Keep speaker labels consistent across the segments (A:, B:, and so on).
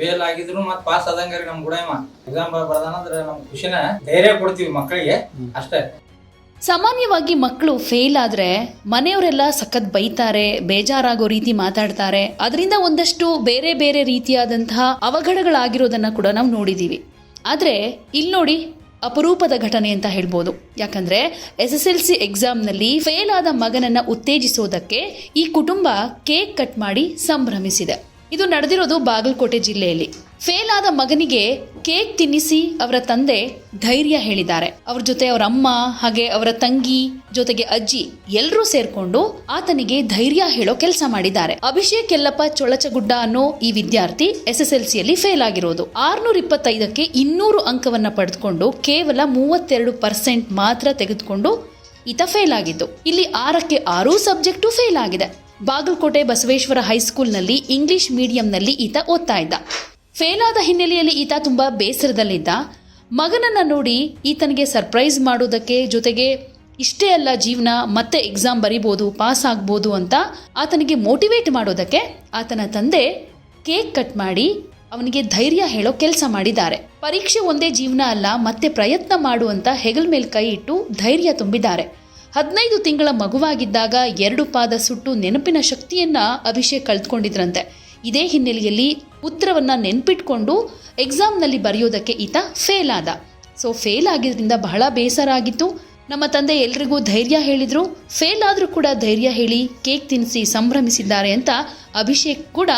A: Fail ಆಗಿದ್ರು ಮತ್ pass ಆದಂಗಾರಿ ನಮ್ ಗುಡೇಮ ಎಕ್ಸಾಮ್ ಬರ್ದಾನಂದ್ರ ನಮ್ ಖುಷಿನ ಧೈರ್ಯ ಕೊಡ್ತೀವಿ ಮಕ್ಕಳಿಗೆ ಅಷ್ಟೇ.
B: ಸಾಮಾನ್ಯವಾಗಿ ಮಕ್ಕಳು ಫೇಲ್ ಆದ್ರೆ ಮನೆಯವರೆಲ್ಲ ಸಖತ್ ಬೈತಾರೆ ಬೇಜಾರಾಗೋ ರೀತಿ ಮಾತಾಡ್ತಾರೆ. ಅದರಿಂದ ಒಂದಷ್ಟು ಬೇರೆ ಬೇರೆ ರೀತಿಯಾದಂತಹ ಅವಘಡಗಳಾಗಿರೋದನ್ನ ಕೂಡ ನಾವು ನೋಡಿದ್ದೀವಿ ಆದರೆ ಇಲ್ಲಿ ನೋಡಿ ಅಪರೂಪದ ಘಟನೆ ಅಂತ ಹೇಳ್ಬೋದು. ಯಾಕಂದ್ರೆ ಎಸ್ ಎಸ್ ಎಲ್ ಸಿ ಎಕ್ಸಾಮ್ನಲ್ಲಿ ಫೇಲ್ ಆದ ಮಗನನ್ನ ಉತ್ತೇಜಿಸೋದಕ್ಕೆ ಈ ಕುಟುಂಬ ಕೇಕ್ ಕಟ್ ಮಾಡಿ ಸಂಭ್ರಮಿಸಿದೆ. ಇದು ನಡೆದಿರೋದು ಬಾಗಲಕೋಟೆ ಜಿಲ್ಲೆಯಲ್ಲಿ. ಫೇಲ್ ಆದ ಮಗನಿಗೆ ಕೇಕ್ ತಿನ್ನಿಸಿ ಅವರ ತಂದೆ ಧೈರ್ಯ ಹೇಳಿದ್ದಾರೆ. ಅವ್ರ ಜೊತೆ ಅವರ ಅಮ್ಮ ಹಾಗೆ ಅವರ ತಂಗಿ ಜೊತೆಗೆ ಅಜ್ಜಿ ಎಲ್ಲರೂ ಸೇರ್ಕೊಂಡು ಆತನಿಗೆ ಧೈರ್ಯ ಹೇಳೋ ಕೆಲಸ ಮಾಡಿದ್ದಾರೆ. ಅಭಿಷೇಕ್ ಎಲ್ಲಪ್ಪ ಚೊಳಚಗುಡ್ಡ ಅನ್ನೋ ಈ ವಿದ್ಯಾರ್ಥಿ ಎಸ್ ಎಸ್ ಎಲ್ ಸಿಯಲ್ಲಿ ಫೇಲ್ ಆಗಿರೋದು. ಆರ್ನೂರ ಇಪ್ಪತ್ತೈದಕ್ಕೆ ಇನ್ನೂರು ಅಂಕವನ್ನ ಪಡೆದುಕೊಂಡು ಕೇವಲ ಮೂವತ್ತೆರಡು ಪರ್ಸೆಂಟ್ ಮಾತ್ರ ತೆಗೆದುಕೊಂಡು ಈತ ಫೇಲ್ ಆಗಿದ್ದು. ಇಲ್ಲಿ ಆರಕ್ಕೆ ಆರೂ ಸಬ್ಜೆಕ್ಟು ಫೇಲ್ ಆಗಿದೆ. ಬಾಗಲಕೋಟೆ ಬಸವೇಶ್ವರ ಹೈಸ್ಕೂಲ್ನಲ್ಲಿ ಇಂಗ್ಲಿಷ್ ಮೀಡಿಯಂನಲ್ಲಿ ಈತ ಓದ್ತಾ ಇದ್ದ. ಫೇಲ್ ಹಿನ್ನೆಲೆಯಲ್ಲಿ ಈತ ತುಂಬಾ ಬೇಸರದಲ್ಲಿದ್ದ. ಮಗನನ್ನ ನೋಡಿ ಈತನಿಗೆ ಸರ್ಪ್ರೈಸ್ ಮಾಡೋದಕ್ಕೆ ಜೊತೆಗೆ ಇಷ್ಟೇ ಅಲ್ಲ ಜೀವನ ಮತ್ತೆ ಎಕ್ಸಾಮ್ ಬರಿಬೋದು, ಪಾಸ್ ಆಗ್ಬೋದು ಅಂತ ಆತನಿಗೆ ಮೋಟಿವೇಟ್ ಮಾಡೋದಕ್ಕೆ ಆತನ ತಂದೆ ಕೇಕ್ ಕಟ್ ಮಾಡಿ ಅವನಿಗೆ ಧೈರ್ಯ ಹೇಳೋ ಕೆಲಸ ಮಾಡಿದ್ದಾರೆ. ಪರೀಕ್ಷೆ ಒಂದೇ ಜೀವನ ಅಲ್ಲ, ಮತ್ತೆ ಪ್ರಯತ್ನ ಮಾಡು ಅಂತ ಹೆಗಲ್ ಮೇಲೆ ಕೈ ಇಟ್ಟು ಧೈರ್ಯ ತುಂಬಿದ್ದಾರೆ. ಹದಿನೈದು ತಿಂಗಳ ಮಗುವಾಗಿದ್ದಾಗ ಎರಡು ಪಾದ ಸುಟ್ಟು ನೆನಪಿನ ಶಕ್ತಿಯನ್ನ ಅಭಿಷೇಕ್ ಕಳೆದುಕೊಂಡಿದ್ರಂತೆ. ಇದೇ ಹಿನ್ನೆಲೆಯಲ್ಲಿ ಉತ್ತರವನ್ನ ನೆನ್ಪಿಟ್ಕೊಂಡು ಎಕ್ಸಾಮ್ನಲ್ಲಿ ಬರೆಯೋದಕ್ಕೆ ಈತ ಫೇಲ್ ಆದ. ಸೊ ಫೇಲ್ ಆಗಿದ್ರಿಂದ ಬಹಳ ಬೇಸರ ಆಗಿತ್ತು. ನಮ್ಮ ತಂದೆ ಎಲ್ರಿಗೂ ಧೈರ್ಯ ಹೇಳಿದ್ರು. ಫೇಲ್ ಆದರೂ ಕೂಡ ಧೈರ್ಯ ಹೇಳಿ ಕೇಕ್ ತಿನ್ನಿಸಿ ಸಂಭ್ರಮಿಸಿದ್ದಾರೆ ಅಂತ ಅಭಿಷೇಕ್ ಕೂಡ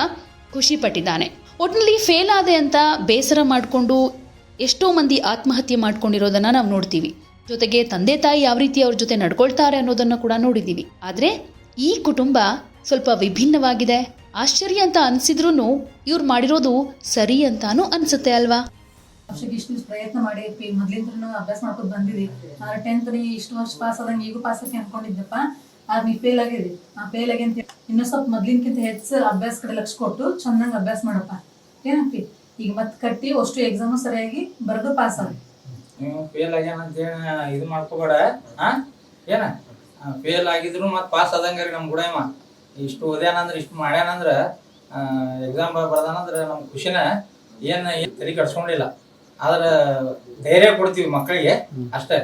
B: ಖುಷಿ ಪಟ್ಟಿದ್ದಾನೆ. ಒಟ್ಟಿನಲ್ಲಿ ಫೇಲ್ ಆದೆ ಅಂತ ಬೇಸರ ಮಾಡಿಕೊಂಡು ಎಷ್ಟೋ ಮಂದಿ ಆತ್ಮಹತ್ಯೆ ಮಾಡ್ಕೊಂಡಿರೋದನ್ನ ನಾವು ನೋಡ್ತೀವಿ. ಜೊತೆಗೆ ತಂದೆ ತಾಯಿ ಯಾವ ರೀತಿ ಅವ್ರ ಜೊತೆ ನಡ್ಕೊಳ್ತಾರೆ ಅನ್ನೋದನ್ನ ಕೂಡ ನೋಡಿದ್ದೀವಿ ಆದರೆ ಈ ಕುಟುಂಬ ಸ್ವಲ್ಪ ವಿಭಿನ್ನವಾಗಿದೆ. ಆಶ್ಚರ್ಯ ಅಂತ ಅನ್ಸಿದ್ರು ಇವ್ರು ಮಾಡಿರೋದು ಸರಿ ಅಂತಾನೂ ಅನ್ಸುತ್ತೆ ಅಲ್ವಾ?
C: ಇಷ್ಟು ಪ್ರಯತ್ನ ಮಾಡಿ ಮೊದ್ಲಿಂದ ಅಭ್ಯಾಸ ಮಾಡ್ಕೊಂಡು ಬಂದಿದೆ ಟೆಂತ್ ಇಷ್ಟು ವರ್ಷ ಪಾಸ್ ಆದಂಗೆ ಈಗೂ ಪಾಸ್ ಆಗಿ ಅನ್ಕೊಂಡಿದ್ದಪ್ಪ ಆದ್ರೆ ನೀ ಫೇಲ್ ಆಗಿದೆ ಆ ಫೇಲ್ ಆಗಿ ಅಂತ ಇನ್ನೂ ಸ್ವಲ್ಪ ಮೊದ್ಲಿನ್ಕಿಂತ ಹೆಚ್ಚು ಅಭ್ಯಾಸ ಕಡೆ ಲಕ್ಷ ಕೊಟ್ಟು ಚೆನ್ನಾಗಿ ಅಭ್ಯಾಸ ಮಾಡಪ್ಪ. ಏನಪ್ಪಿ? ಈಗ ಮತ್ತೆ ಕಟ್ಟಿ ಅಷ್ಟು ಎಕ್ಸಾಮು ಸರಿಯಾಗಿ ಬರೆದು ಪಾಸ್ ಆಗಿ
A: ನೀವು ಫೇಲ್ ಆಗ್ಯಾನ ಅಂತ ಹೇಳಿ ಇದು ಮಾಡ್ಕೋಬೇಡ. ಹಾ ಏನ? ಫೇಲ್ ಆಗಿದ್ರು ಮತ್ತೆ ಪಾಸ್ ಆದಂಗಾರಿ ನಮ್ಮ ಗುಡೇಮ ಇಷ್ಟು ಓದ್ಯಾನಂದ್ರೆ, ಇಷ್ಟು ಮಾಡ್ಯಾನಂದ್ರೆ ಎಕ್ಸಾಮ್ ಬರ್ದಾನಂದ್ರೆ ನಮ್ಮ ಖುಷಿನ ಏನ್ ತಲೆ ಕಟ್ಸ್ಕೊಂಡಿಲ್ಲ ಆದ್ರೆ ಧೈರ್ಯ ಕೊಡ್ತೀವಿ ಮಕ್ಕಳಿಗೆ ಅಷ್ಟೇ.